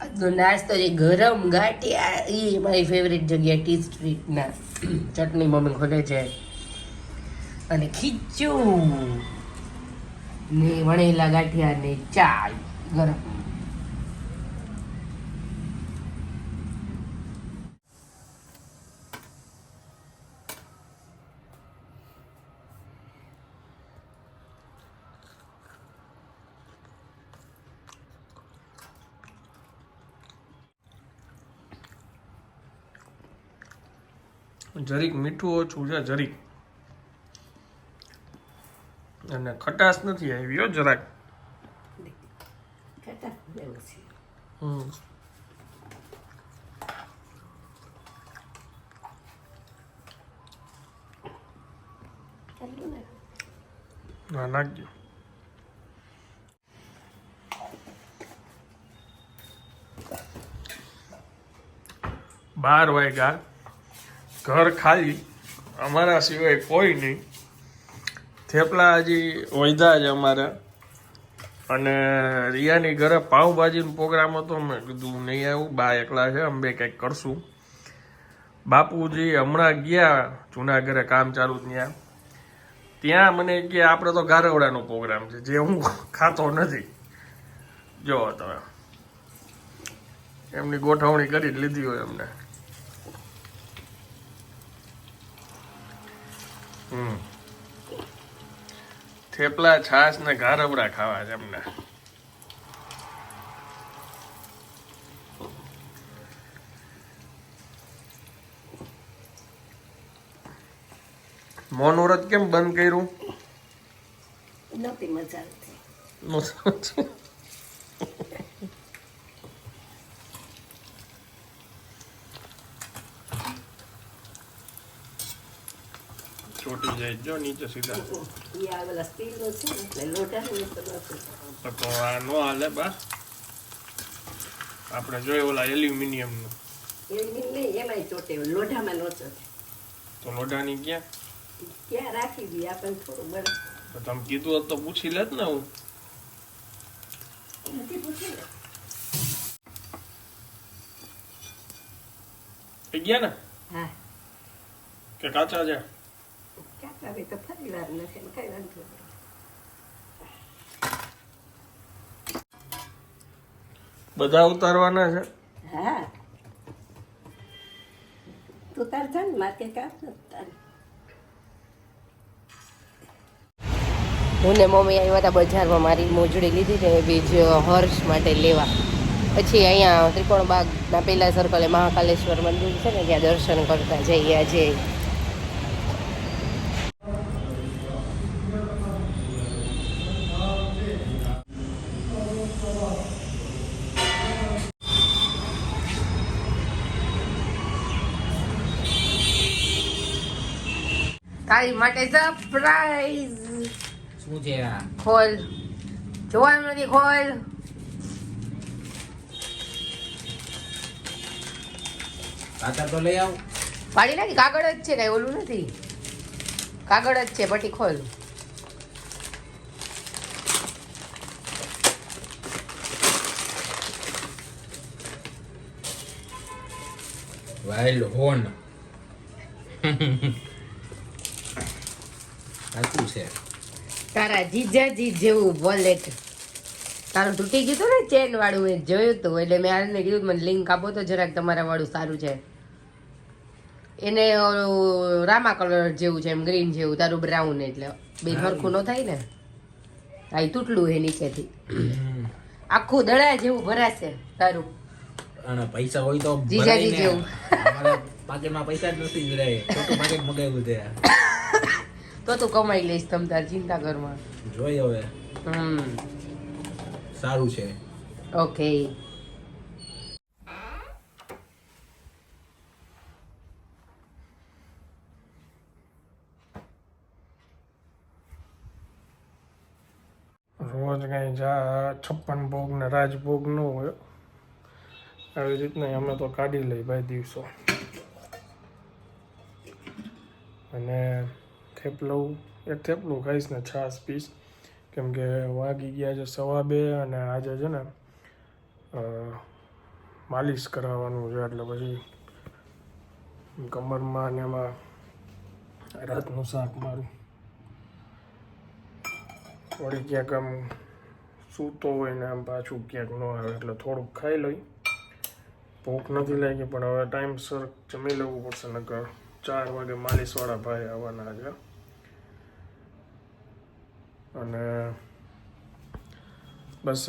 આજનો નાસ્તો છે ગરમ ગાંઠિયા, એ મારી ફેવરેટ જગ્યા ટી સ્ટ્રીટના ચટણી મમ્મી ખોલે છે. અને ખીચું ને વણેલા ગાંઠિયા ને ચા ગરમ. જરીક મીઠું ઓછું છે, જરીક. અને ખટાશ નથી આવી, હો, જરાક. હમ. ના નાખજો. બાર વાગ્યા. ઘર ખાલી, અમારા સિવાય કોઈ નહીં. થેપલા હજી વૈધા જ અમારા. અને રિયાની ઘરે પાઉંભાજીનો પ્રોગ્રામ હતો મેં કીધું નહીં આવું, બા એકલા છે, અમે કંઈક કરશું. બાપુજી હમણાં ગયા, જૂના ઘરે કામ ચાલુ ત્યાં ત્યાં મને કે આપણે તો ગારવડાનો પ્રોગ્રામ છે, જે હું ખાતો નથી. જો તમે, એમની ગોઠવણી કરી લીધી હોય એમને થેપલા છાશ ને ગારવડા ખાવા છે એમને. મૌન વ્રત કેમ બંધ કર્યું? નથી મજા આવતી. ચોટી જાય. જો નીચે સીધા. ને તો આ નો હાલે બા આપણે જોઈએ ઓલા એલ્યુમિનિયમનું તો લોઢાની ક્યાં? ક્યાં રાખી દી આપણને થોડું બળ. તો તમે કીધું તો પૂછી લેત ને હું. પૂછ્યું ને ગયા ને? હા. કે કાચા છે? આવે તો ફરી વાર નથી કઈ વાંધો બધા ઉતારવાના છે? હા. તું તાર ને તારે. હું ને મમ્મી આવ્યા હતા બજારમાં મારી મોજડી લીધી છે બીજ હર્ષ માટે લેવા. પછી અહીંયા ત્રિકોણ બાગના પેલા સર્કલે મહાકાલેશ્વર મંદિર છે ને ત્યાં દર્શન કરતા જઈએ આજે. તારી માટે સરપ્રાઈઝ શું છે આ? ખોલ. જોવાનું નથી ખોલ. કાગળ તો લઈ આવ. પાડી નાખી? કાગળ જ છે કઈ ઓલું નથી. કાગળ જ છે પટી ખોલ. વાઇલ્ડ હોર્ન શું છે. તારા જીજાજી જેવું વોલેટ તારું તૂટી ગયું હતું ને ચેન વાળું મેં જોયું હતું એટલે મેં આને કીધું મને લિંક આપો તો જરાક તમારા વાળું સારું છે. એને રામા કલર જેવું છે એમ ગ્રીન જેવું તારું બ્રાઉન એટલે. બે સરખું ન થાય ને. આ તૂટલું હે નીચેથી. આખું દડા જેવું ભરાશે તારું. અને પૈસા હોય તો જીજાજી જેવું. અમારા પૈસા જ નથી જરાય મગાવ્યું તો તું કમાઈ લઈશ તમ તાર ચિંતા કરવા જોઈ હવે. હમ. સારું છે. ઓકે. રોજ કાંઈ જા છપ્પન ભોગ ને રાજભોગ ન હોય. આવી રીતના અમે તો કાઢી લઈ ભાઈ દિવસો. અને થેપલું એક થેપલું ખાઈશ ને છાશ પીશ. કેમ કે વાગી ગયા છે સવા બે અને આજે છે ને માલિશ કરાવવાનું છે. એટલે પછી કમરમાં ને એમાં રાતનું શાક મારું. વળી ક્યાંક આમ સૂતો હોય ને આમ પાછું ક્યાંક ન આવે, એટલે થોડુંક ખાઈ લઈ. ભૂખ નથી લાગી, પણ હવે ટાઈમસર જમી લેવું પડશે, નકર ચાર વાગે માલિશવાળા ભાઈ આવવાના છે. અને બસ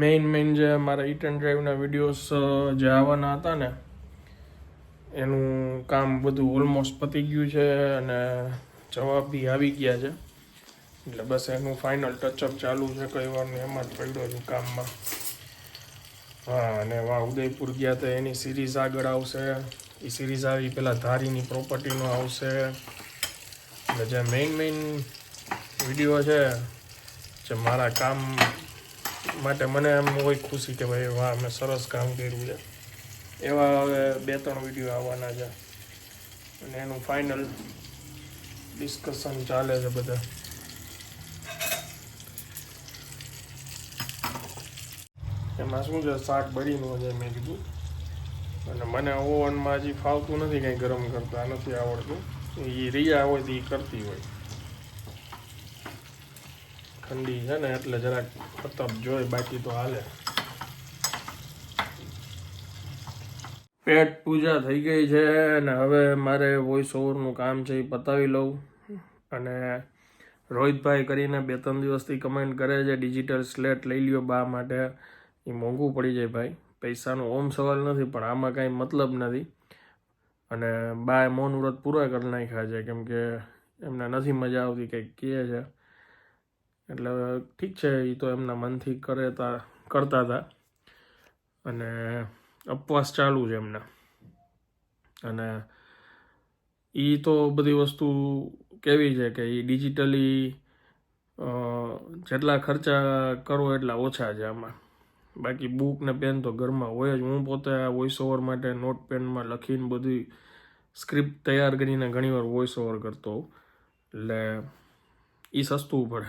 મેઇન મેઇન જે મારા ઇટ એન્ડ ડ્રાઈવના વિડીયોઝ જે આવવાના હતા ને, એનું કામ બધું ઓલમોસ્ટ પતી ગયું છે અને જવાબ બી આવી ગયા છે. એટલે બસ એનું ફાઇનલ ટચઅપ ચાલુ છે, કઈ વારનું એમાં જ પડ્યો છું કામમાં. હા, અને વા ઉદયપુર ગયા તો એની સિરીઝ આગળ આવશે. એ સિરીઝ આવી, પેલા ધારીની પ્રોપર્ટીનો આવશે. એટલે જે મેઇન મેઇન વીડિયો છે, જે મારા કામ માટે મને એમ હોય ખુશી કે ભાઈ વાહ મેં સરસ કામ કર્યું છે. એવા હવે બે ત્રણ વીડિયો આવવાના છે. અને એનું ફાઇનલ ડિસ્કશન ચાલે છે બધા. એમાં શું છે, શાક બળીનું છે મેં કીધું. અને મને ઓવનમાં હજી ફાવતું નથી કંઈ ગરમ કરતા, નથી આવડતું. એ રિયા હોય તો એ કરતી હોય. ઠંડી છે ને એટલે જરાક ખતમ જોઈ બાકી તો હાલે. પેટ પૂજા થઈ ગઈ છે અને હવે મારે વોઇસ ઓવરનું કામ છે એ પતાવી લઉં. અને રોહિતભાઈ કરીને બે ત્રણ દિવસથી કમેન્ટ કરે છે ડિજિટલ સ્લેટ લઈ લ્યો બા માટે. એ મોંઘું પડી જાય ભાઈ. પૈસાનો ઓમ સવાલ નથી, પણ આમાં કાંઈ મતલબ નથી. અને બાએ મૌન વ્રત પૂરા કરી નાખ્યા છે, કેમ કે એમને નથી મજા આવતી કંઈક કહે છે. એટલે ઠીક છે એ તો એમના મનથી કરે કરતા હતા અને અપવાસ ચાલુ છે એમના. અને એ તો બધી વસ્તુ કેવી છે કે એ ડિજિટલી જેટલા ખર્ચા કરો એટલા ઓછા છે આમાં. બાકી બુક ને પેન તો ઘરમાં હોય જ. હું પોતે વોઇસ ઓવર માટે નોટ પેનમાં લખીને બધી સ્ક્રિપ્ટ તૈયાર કરીને ઘણીવાર વોઇસ ઓવર કરતો હોઉં. એટલે એ સસ્તું પડે.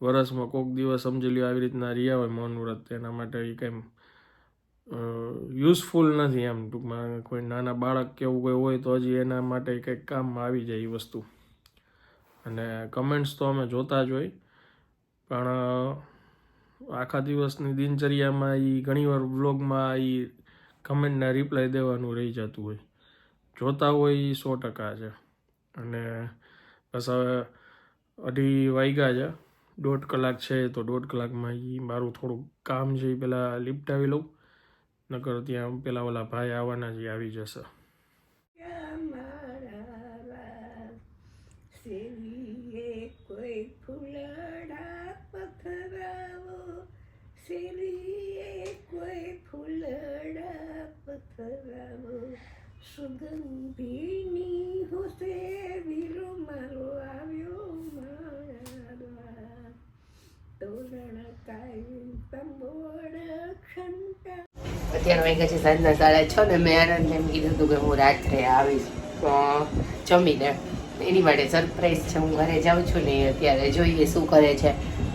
વરસમાં કોઈક દિવસ સમજી લ્યો આવી રીતના રહ્યા હોય મૌન વ્રત એના માટે એ કંઈ યુઝફુલ નથી એમ ટૂંકમાં. કોઈ નાના બાળક કે એવું કોઈ હોય તો હજી એના માટે કંઈક કામમાં આવી જાય એ વસ્તુ. અને કમેન્ટ્સ તો અમે જોતા જ હોય. પણ આખા દિવસની દિનચર્યામાં એ ઘણીવાર વ્લોગમાં એ કમેન્ટના રિપ્લાય દેવાનું રહી જતું હોય. જોતા હોય એ સો ટકા છે. અને બસ હવે અઢી વાગ્યા છે. દોઢ કલાક છે તો દોઢ કલાકમાં એ મારું થોડુંક કામ છે એ પહેલાં લિપટાવી લઉં. નકર ત્યાં પેલા ઓલા ભાઈ આવવાના જે આવી જશે. કોઈ ફૂલડા શેરીએ કોઈ ફૂલડા પથરાવો સુગંધીની હોશે વીરો મારો આવ્યો મારા તોરણ કાયું તંબોળ ખંટા અત્યારે વાગ્યા છે સાંજના સાડા છ ને મેં આનંદને એમ કીધું હતું કે હું રાત્રે આવીશ. જમીને એની માટે સરપ્રાઈઝ છે. હું ઘરે જાઉં છું ને અત્યારે જોઈએ શું કરે છે.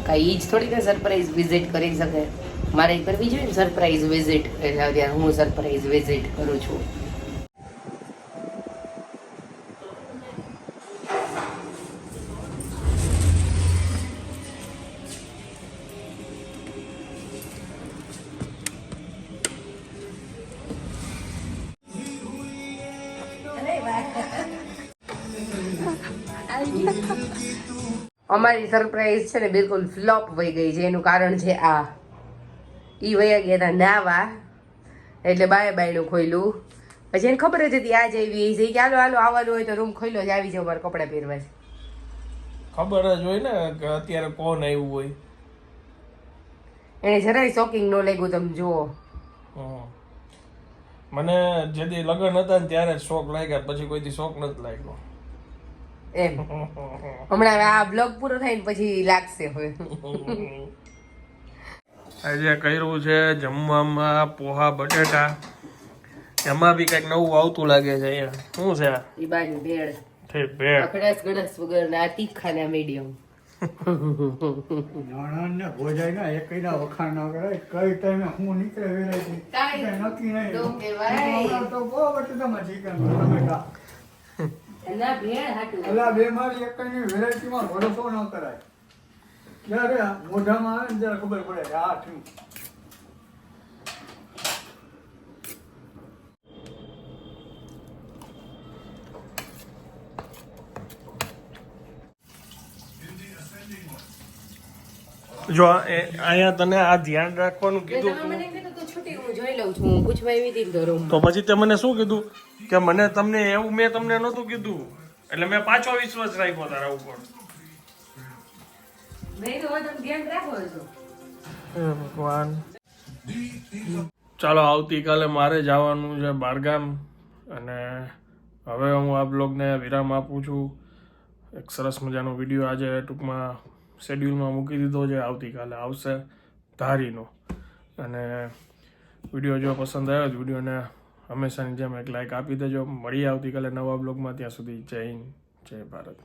કાંઈ જ થોડી ને સરપ્રાઈઝ વિઝિટ કરી શકે. મારે કરવી જોઈએ ને સરપ્રાઈઝ વિઝિટ એટલે અત્યારે હું સરપ્રાઈઝ વિઝિટ કરું છું. અમારી સરપ્રાઈઝ છે ને બિલકુલ ફ્લોપ વહી ગઈ છે. એનું કારણ છે આ. એ વયા ગયા હતા નાવા. એટલે બાય બાયનું ખોયલું. પછી એને ખબર જ હતી આ જ આવી છે. કે હાલો હાલો આવવાનું હોય તો રૂમ ખોલ્યો જ આવી જાવ મારે કપડાં પહેરવા. છે ખબર જ હોય ને કે અત્યારે કોણ આવ્યું હોય. એને જરાય શોકિંગ ન લાગ્યું તમે જુઓ. મને જે લગ્ન હતા ને ત્યારે જ શોખ લાગ્યા પછી કોઈથી શોખ નથી લાગ્યો. એમ. હમણાં હવે આ બ્લોગ પૂરો થાય ને પછી લાગશે હવે. આજે કર્યું છે જમવામાં પોહા બટેટા. એમાં બી કંઈક નવું આવતું લાગે છે અહીંયા. શું છે આ? ઈ બાજુ ભેળ. છે ભેળ. અકડાસ ગળસ વગર ના તીખા ના મીડિયમ નાણાંને ભોજાઈના ના વખાણ ના કરે. કઈ ટાઈમે હું નીકળે કાંઈ નક્કી નહીં. તો બહુ બટાટામાં chicken ભેળ હાટું. અલા બે મારી એકયની વેરાયટીમાં ભરોસો ન કરાય. ક્યારે મોઢામાં આવે ને ત્યારે ખબર પડે કે આ થયું જો અહીંયા તને આ ધ્યાન રાખવાનું કીધું જોઈ લઉં છું હું પૂછવા આવી હતી તો પછી તે મને શું કીધું? કે મને તમને એવું મેં તમને નહોતું કીધું. એટલે મેં પાછો વિશ્વાસ રાખ્યો તારા ઉપર. ભગવાન. ચાલો આવતીકાલે મારે જવાનું છે બારગામ. અને હવે હું આ બ્લોગને વિરામ આપું છું. એક સરસ મજાનો વીડિયો આજે ટૂંકમાં શેડ્યુલમાં મૂકી દીધો છે. આવતીકાલે આવશે ધારીનો. અને વીડિયો જો પસંદ આવ્યો તો વિડીયોને હંમેશાની જેમ એક લાઈક આપી દેજો. મળીએ આવતીકાલે નવા બ્લોગમાં ત્યાં સુધી જય હિન્દ, જય ભારત.